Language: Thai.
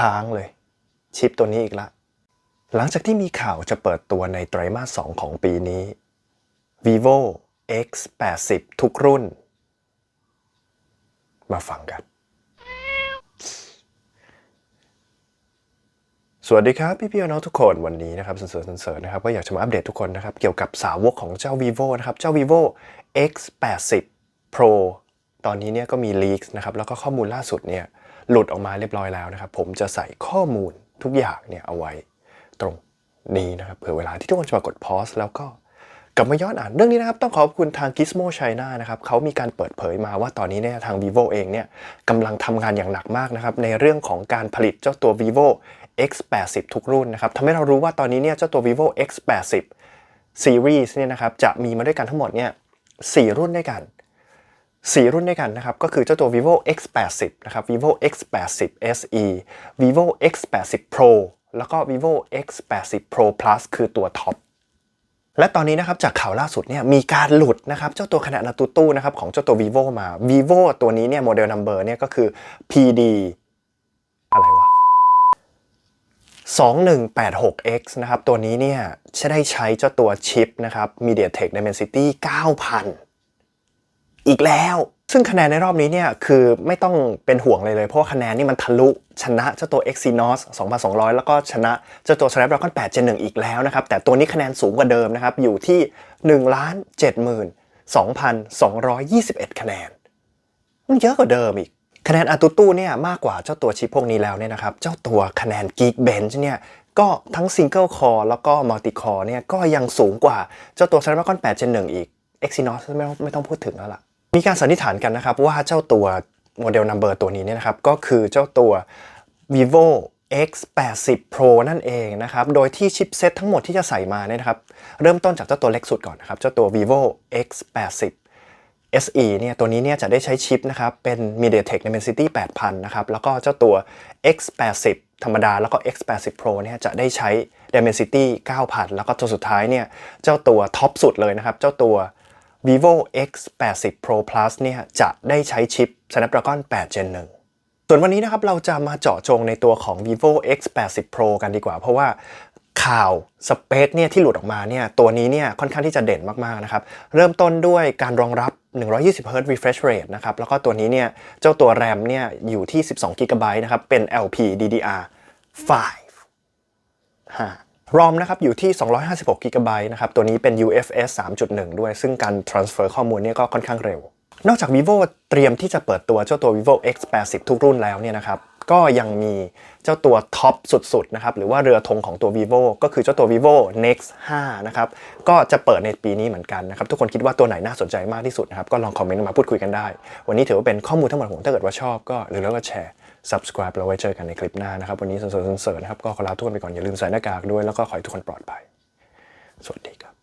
ค้างเลย ชิปตัวนี้อีกละ หลังจากที่มีข่าวจะเปิดตัวในไตรมาส 2 ของปีนี้ vivo x 8 0ทุกรุ่น มาฟังกัน สวัสดีครับ พี่พี่น้องทุกคนวันนี้นะครับสนเสริญสนเสริญนะครับ ก็อยากจะมาอัปเดตทุกคนนะครับ เกี่ยวกับสาวกของเจ้า vivo นะครับ เจ้า vivo x 8 0 pro ตอนนี้เนี่ยก็มีลีกนะครับแล้วก็ข้อมูลล่าสุดเนี่ยหลุดออกมาเรียบร้อยแล้วนะครับ ผมจะใส่ข้อมูลทุกอย่างเนี่ยเอาไว้ตรงนี้นะครับเผื่อเวลาที่ทุกคนจะมากดพอสแล้วก็กลับมาย้อนอ่านเรื่องนี้นะครับ ต้องขอบคุณทาง Gizmo China นะครับเขามีการเปิดเผยมาว่าตอนนี้เนี่ยทาง vivo เองเนี่ยกำลังทำงานอย่างหนักมากนะครับ ในเรื่องของการผลิตเจ้าตัว vivo x 8 0 ทุกรุ่นนะครับทำให้เรารู้ว่าตอนนี้เนี่ยเจ้าตัว vivo x 8 0 series เนี่ยนะครับจะมีมาด้วยกันทั้งหมดเนี่ยสรุ่นด้วยกัน 4 รุ่นด้วยกันนะครับ ก็คือเจ้าตัว vivo x 8 0นะครับ vivo x 8 0 se vivo x 8 0 pro แล้วก็ vivo x 8 0 pro plus คือตัวท็อปและตอนนี้นะครับจากข่าวล่าสุดเนี่ยมีการหลุดนะครับเจ้าตัวขนาดนาตูตู้นะครับของเจ้าตัว vivo มา vivo ตัวนี้เนี่ยโมเดลนัมเบอร์เนี่ยก็คือ pd อะไรวะ 2186x นะครับ ตัวนี้เนี่ยจะได้ใช้เจ้าตัวชิปนะครับ MediaTek Dimensity 9000 อีกแล้ว ซึ่งคะแนนในรอบนี้เนี่ยคือไม่ต้องเป็นห่วงเลยเลย เพราะคะแนนนี่มันทะลุชนะเจ้าตัว Exynos 2200 แล้วก็ชนะเจ้าตัว Snapdragon 8 Gen 1อีกแล้วนะครับ แต่ตัวนี้คะแนนสูงกว่าเดิมนะครับ อยู่ที่1ล้าน72,221 คะแนน มันเยอะกว่าเดิมอีก คะแนนอัตุตู้เนี่ยมากกว่าเจ้าตัวชิปพวกนี้แล้วเนี่ยนะครับ เจ้าตัวคะแนน Geekbench เนี่ยก็ทั้ง Single Core แล้วก็ Multi Core เนี่ยก็ยังสูงกว่าเจ้าตัว Snapdragon 8 Gen 1 อีก Exynos ไม่ต้องไม่ต้องพูดถึงแล้วล่ะ มีการสันนิษฐานกันนะครับว่าเจ้าตัวโมเดลนัมเบอร์ตัวนี้เนี่ยนะครับก็คือเจ้าตัว vivo x 8 0 pro นั่นเองนะครับ โดยที่ชิปเซ็ตทั้งหมดที่จะใส่มาเนี่ยนะครับ เริ่มต้นจากเจ้าตัวเล็กสุดก่อนนะครับ เจ้าตัว vivo x 8 0 SE เนี่ย ตัวนี้เนี่ยจะได้ใช้ชิปนะครับ เป็น MediaTek Dimensity 8000 นะครับ แล้วก็เจ้าตัว X 8 0ธรรมดา แล้วก็ X 8 0 Pro เนี่ยจะได้ใช้ Dimensity 9000 แล้วก็ตัวสุดท้ายเนี่ย เจ้าตัวท็อปสุดเลยนะครับ เจ้าตัว vivo x 8 0 pro plus เนี่ยจะได้ใช้ชิป snapdragon 8 gen 1ส่วนวันนี้นะครับเราจะมาเจาะจงในตัวของ vivo x 8 0 pro กันดีกว่า เพราะว่าข่าวสเปคเนี่ยที่หลุดออกมาเนี่ยตัวนี้เนี่ยค่อนข้างที่จะเด่นมากๆนะครับเริ่มต้นด้วยการรองรับ 120Hz refresh rate นะครับแล้วก็ตัวนี้เนี่ยเจ้าตัวแรมเนี่ยอยู่ที่ 12GB นะครับเป็น LPDDR5 5 รอมนะครับอยู่ที่ 256 g b นะครับตัวนี้เป็น UFS 3.1 ด้วย ซึ่งการ transfer ข้อมูลเนี่ยก็ค่อนข้างเร็ว นอกจาก vivo เตรียมที่จะเปิดตัวเจ้าตัว vivo X80 ทุกรุ่นแล้วเนี่ยนะครับ ก็ยังมีเจ้าตัวท็อปสุดๆนะครับหรือว่าเรือธงของตัว vivo ก็คือเจ้าตัว vivo next 5 นะครับ ก็จะเปิดในปีนี้เหมือนกันนะครับ ทุกคนคิดว่าตัวไหนน่าสนใจมากที่สุดนะครับ ก็ลองคอมเมนต์มาพูดคุยกันได้ วันนี้ถือว่าเป็นข้อมูลทั้งหมดของผมถ้าเกิดว่าชอบก็หรือแล้วก็แชร์ subscribe แล้วไว้เจอกันในคลิปหน้านะครับ วันนี้สนเสริญนะครับก็ขอลาทุกคนไปก่อนอย่าลืมใส่หน้ากากด้วยแล้วก็ขอให้ทุกคนปลอดภัยสวัสดีครับ